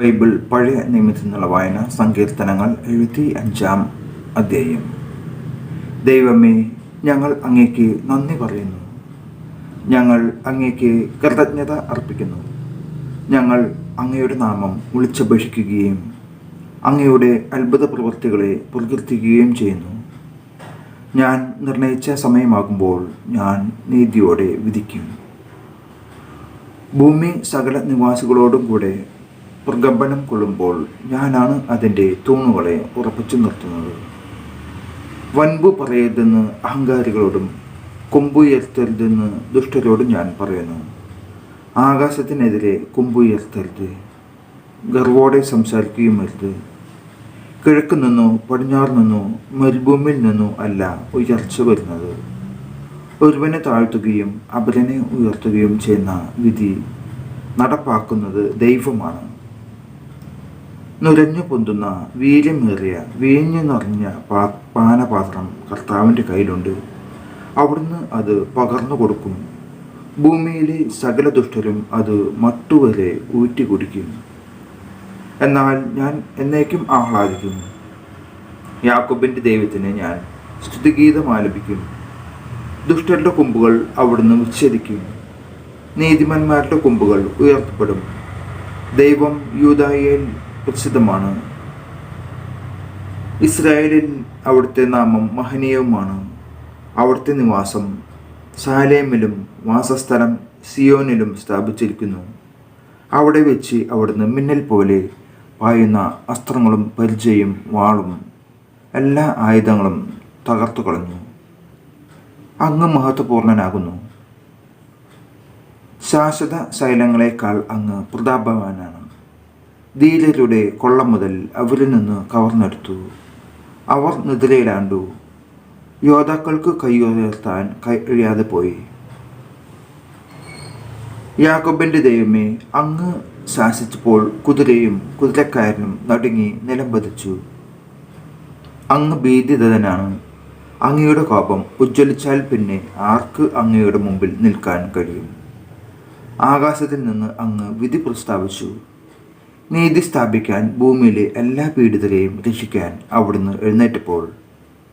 Bible പഴയ നിയമത്തിൽ നിന്നുള്ള വായന സങ്കീർത്തനങ്ങൾ എഴുപത്തി അഞ്ചാം അധ്യായം. ദൈവമേ ഞങ്ങൾ അങ്ങേക്ക് നന്ദി പറയുന്നു. ഞങ്ങൾ അങ്ങേക്ക് കൃതജ്ഞത അർപ്പിക്കുന്നു. ഞങ്ങൾ അങ്ങയുടെ നാമം വിളിച്ചപേക്ഷിക്കുകയും അങ്ങയുടെ അത്ഭുത പ്രവൃത്തികളെ പ്രകീർത്തിക്കുകയും ചെയ്യുന്നു. ഞാൻ നിർണയിച്ച സമയമാകുമ്പോൾ ഞാൻ നീതിയോടെ വിധിക്കും. ഭൂമി സകല നിവാസികളോടും കൂടെ പ്രകമ്പനം കൊള്ളുമ്പോൾ ഞാനാണ് അതിന്റെ തൂണുകളെ ഉറപ്പിച്ചു നിർത്തുന്നത്. വൻപു പറയരുതെന്ന് അഹങ്കാരികളോടും കൊമ്പുയർത്തരുതെന്ന് ദുഷ്ടരോടും ഞാൻ പറയുന്നു. ആകാശത്തിനെതിരെ കൊമ്പുയർത്തരുത്. ഗർവോടെ സംസാരിക്കുകയും അരുത്. കിഴക്ക് നിന്നോ പടിഞ്ഞാറ് നിന്നോ മരുഭൂമിയിൽ നിന്നോ അല്ല ഉയർച്ച വരുന്നത്. ഒരുവനെ താഴ്ത്തുകയും അപരനെ ഉയർത്തുകയും ചെയ്യുന്ന വിധി നടപ്പാക്കുന്നത് ദൈവമാണ്. നുരഞ്ഞു പൊന്തുന്ന വീര്യമേറിയ വീഞ്ഞു നിറഞ്ഞ പാ പാനപാത്രം കർത്താവിന്റെ കയ്യിലുണ്ട്. അവിടുന്ന് അത് പകർന്നു കൊടുക്കും. ഭൂമിയിലെ സകല ദുഷ്ടരും അത് മട്ടുവരെ ഊറ്റി കുടിക്കും. എന്നാൽ ഞാൻ എന്നേക്കും ആഹ്ലാദിക്കും. യാക്കോബിന്റെ ദൈവത്തിന് ഞാൻ സ്തുതിഗീതം ആലപിക്കും. ദുഷ്ടരുടെ കൊമ്പുകൾ അവിടുന്ന് വിച്ഛേദിക്കും നീതിമാന്മാരുടെ കൊമ്പുകൾ ഉയർത്തപ്പെടും. ദൈവം യൂതായയിൽ പ്രസിദ്ധമാണ് ഇസ്രായേലിൽ അവിടുത്തെ നാമം മഹനീയവുമാണ്. അവിടുത്തെ നിവാസം സാലേമിലും വാസസ്ഥലം സിയോനിലും സ്ഥാപിച്ചിരിക്കുന്നു. അവിടെ വെച്ച് അവിടുന്ന് മിന്നൽ പോലെ പായുന്ന അസ്ത്രങ്ങളും പരിചയും വാളും എല്ലാ ആയുധങ്ങളും തകർത്തു കളഞ്ഞു. അങ്ങ് മഹത്വപൂർണനാകുന്നു. ശാശ്വത ശൈലങ്ങളെക്കാൾ അങ്ങ് പ്രതാപവാനാണ്. ധീരരുടെ കൊള്ളം മുതൽ അവരിൽ നിന്ന് കവർന്നെടുത്തു അവർ നിദ്രയിലാണ്ടു. യോദ്ധാക്കൾക്ക് കൈയുയർത്താൻ കഴിയാതെ പോയി. യാക്കോബിന്റെ ദൈവമേ അങ്ങ് ശാസിച്ചപ്പോൾ കുതിരയും കുതിരക്കാരനും നടുങ്ങി നിലം പതിച്ചു. അങ്ങ് ഭീതിതനാണ് അങ്ങയുടെ കോപം ഉജ്ജ്വലിച്ചാൽ പിന്നെ ആർക്ക് അങ്ങയുടെ മുമ്പിൽ നിൽക്കാൻ കഴിയും? ആകാശത്തിൽ നിന്ന് അങ്ങ് വിധി പ്രസ്താവിച്ചു. നീതി സ്ഥാപിക്കാൻ ഭൂമിയിലെ എല്ലാ പീഡിതരെയും രക്ഷിക്കാൻ അവിടുന്ന് എഴുന്നേറ്റപ്പോൾ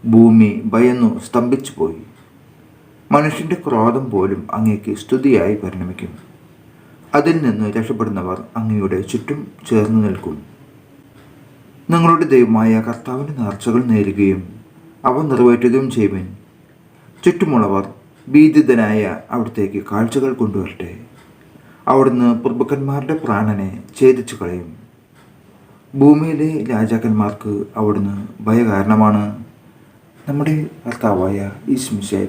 ഭൂമി ഭയന്നു സ്തംഭിച്ചു പോയി മനുഷ്യന്റെ ക്രോധം പോലും അങ്ങേക്ക് സ്തുതിയായി പരിണമിക്കും. അതിൽ നിന്ന് രക്ഷപ്പെടുന്നവർ അങ്ങയുടെ ചുറ്റും ചേർന്ന് നിൽക്കും. നിങ്ങളുടെ ദൈവമായ കർത്താവിന്റെ നേർച്ചകൾ നേരുകയും അവ നിറവേറ്റുകയും ചെയ്യുവിൻ. ചുറ്റുമുള്ളവർ ഭീതിതനായ അവിടത്തേക്ക് കാഴ്ചകൾ കൊണ്ടുവരട്ടെ. അവിടുന്ന് പ്രഭുക്കന്മാരുടെ പ്രാണനെ ഛേദിച്ചു കളയും. ഭൂമിയിലെ രാജാക്കന്മാർക്ക് അവിടുന്ന് ഭയകാരണമാണ്. നമ്മുടെ ഭർത്താവായ ഈശ്മിശായ